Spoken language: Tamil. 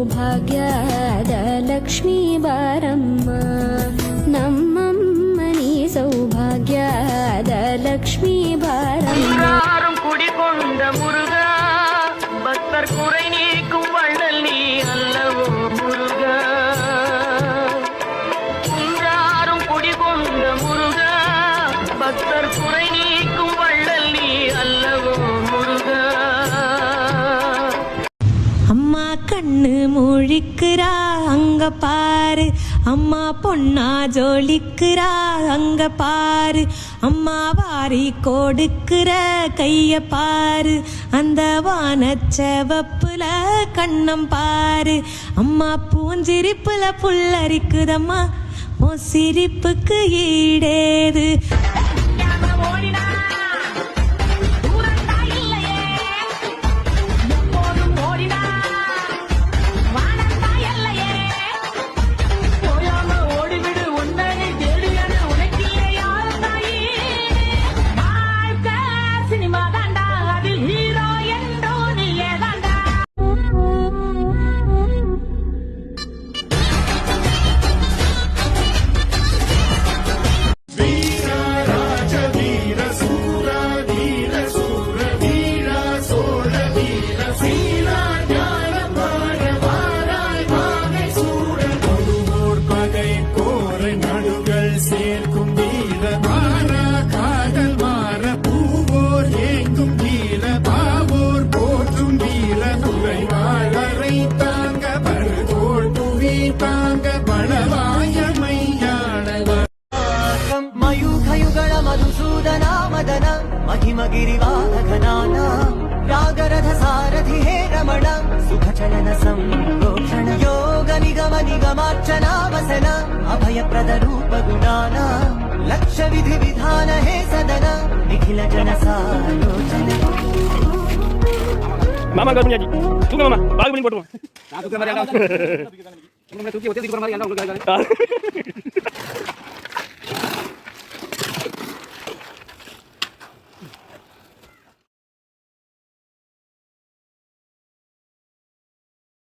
ಸೌಭಾಗ್ಯದ ಲಕ್ಷ್ಮೀ ಬಾರಮ್ಮ ನಮ್ಮಮ್ಮನಿ ಸೌಭಾಗ್ಯದ ಲಕ್ಷ್ಮೀ ಬಾರಮ್ಮ யாரும் குடிகொண்ட முருகா பக்தர் குறை நீக்கும் வள்ளல் நீ அல்லவோ முருகா யாரும் குடிகொண்ட முருகா பக்தர் குறை கண்ணு முழிக்கிறா அங்க பாரு. அம்மா பொண்ணா ஜோலிக்கிறா அங்க பாரு. அம்மா வாரி கொடுக்கிற கைய பாரு. அந்த வானச்செவப்புல கண்ணம் பாரு. அம்மா பூஞ்சிரிப்புல புல்லரிக்குதம்மா. உன் சிரிப்புக்கு ஈடேது. मदन महिमगिरिवाहघनाना रागरथ सारथि हे रमण सुखचलन संरोक्षण योग निगम निगमार्चनावसन रूप गुणाना लक्ष्य विधि विधान हे सदन निखिल जनसालोचन मामा गर्मी आजी तू मामा बाग बनी पटवा तू के मारे तू के होते दिख पर मारे अल्लाह उनको